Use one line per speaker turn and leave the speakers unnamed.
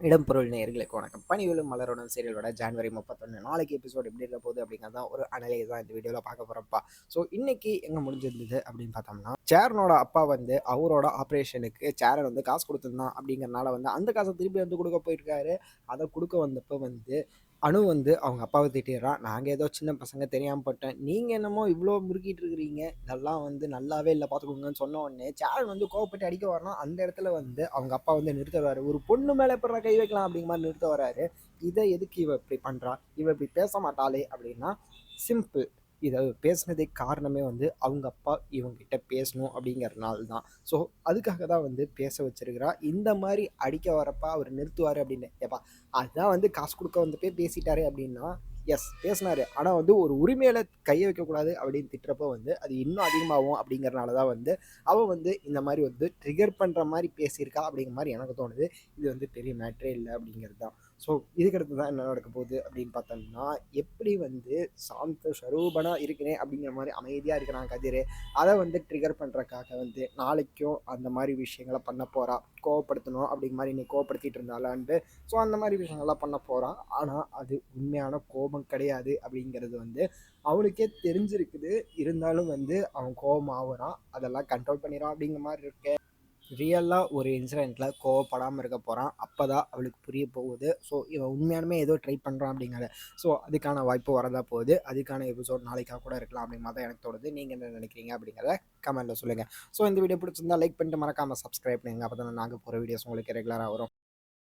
இடம்பொருள் நேர்களுக்கு வணக்கம். பணிவிலும் மலருடன் சீரியலோட ஜான்வரி முப்பத்தொன்று நாளைக்கு எபிசோட் எப்படி இருக்க போகுது அப்படிங்கிறது தான் ஒரு அனலையை தான் இந்த வீடியோவில் பார்க்க போகிறப்பா ஸோ இன்னைக்கு எங்கே முடிஞ்சிருந்தது அப்படின்னு பார்த்தோம்னா சேரனோட அப்பா வந்து அவரோட ஆப்ரேஷனுக்கு சேரன் வந்து காசு கொடுத்துருந்தான் அப்படிங்கிறனால வந்து அந்த காசை திருப்பி வந்து கொடுக்க போயிருக்காரு. அதை கொடுக்க வந்தப்போ வந்து அனு வந்து அவங்க அப்பாவை திட்டிடுறான் நாங்கள் ஏதோ சின்ன பசங்க தெரியாமல் பட்டேன். நீங்கள் என்னமோ இவ்வளோ முறுக்கிட்டு இருக்கிறீங்க. இதெல்லாம் வந்து நல்லாவே இல்லை. பார்த்துக்கோங்கன்னு சொன்ன உடனே சேரன் வந்து கோவப்பட்டு அடிக்க வரணும் அந்த இடத்துல வந்து அவங்க அப்பா வந்து நிறுத்த வராரு ஒரு பொண்ணு மேலே எப்படி கை வைக்கலாம்? அப்படிங்கிற மாதிரி நிறுத்த வராரு இதை எதுக்கு இவ இப்படி பண்ணுறா இவ இப்படி பேச மாட்டாளே அப்படின்னா சிம்பிள் இதை பேசுனதே காரணமே வந்து அவங்க அப்பா இவங்ககிட்ட பேசணும் அப்படிங்கிறனால தான். ஸோ அதுக்காக தான் வந்து பேச வச்சிருக்கிறா. இந்த மாதிரி அடிக்க வரப்பா அவர் நிறுத்துவார் அப்படின்னு. ஏப்பா அதுதான் வந்து காசு கொடுக்க வந்து போய் பேசிட்டாரு அப்படின்னா எஸ் பேசினாரு. ஆனால் வந்து ஒரு உரிமையில கையை வைக்கக்கூடாது அப்படின்னு திட்டுறப்போ வந்து அது இன்னும் அதிகமாகும் அப்படிங்கிறனால தான் வந்து அவள் வந்து இந்த மாதிரி வந்து ட்ரிகர் பண்ணுற மாதிரி பேசியிருக்கா அப்படிங்கிற மாதிரி எனக்கு தோணுது. இது வந்து பெரிய மேட்ரே இல்லை அப்படிங்கிறது தான். ஸோ இதுக்கடுத்து தான் என்ன நடக்க போகுது அப்படின்னு பார்த்தோம்னா எப்படி வந்து சாந்த ஸ்வரூபனாக இருக்கிறேன் அப்படிங்கிற மாதிரி அமைதியாக இருக்கிறான் கதிர். அதை வந்து ட்ரிகர் பண்ணுறக்காக வந்து நாளைக்கும் அந்த மாதிரி விஷயங்களை பண்ண போகிறான் கோவப்படுத்தணும் அப்படிங்கிற மாதிரி நீ கோவப்படுத்திட்டு இருந்தாலான்ட்டு. ஸோ அந்த மாதிரி விஷயங்கள்லாம் பண்ண போகிறான் ஆனால் அது உண்மையான கோபம் கிடையாது அப்படிங்கிறது வந்து அவனுக்கே தெரிஞ்சிருக்குது. இருந்தாலும் வந்து அவன் கோபம் ஆகுறான் அதெல்லாம் கண்ட்ரோல் பண்ணிடுறான் அப்படிங்கிற மாதிரி இருக்கேன் ரியலாக ஒரு இன்சிடெண்ட்டில் கோவப்படாமல் இருக்க போகிறான் அப்போ தான் அவளுக்கு புரிய போகுது. ஸோ இவன் உண்மையானுமே ஏதோ ட்ரை பண்ணுறான் அப்படிங்கிறத ஸோ அதுக்கான வாய்ப்பு வரதா போகுது. அதுக்கான எபிசோட் நாளைக்காக கூட இருக்கலாம் அப்படிங்கிற தான் எனக்கு தோணுது. நீங்கள் என்ன நினைக்கிறீங்க அப்படிங்கிறத கமெண்ட்டில் சொல்லுங்கள் ஸோ இந்த வீடியோ பிடிச்சிருந்தா லைக் பண்ணிட்டு மறக்காமல் சப்ஸ்கிரைப் பண்ணுங்க. அப்போ தான் நாங்கள் போகிற வீடியோஸ் உங்களுக்கு ரெகுலராக வரும்.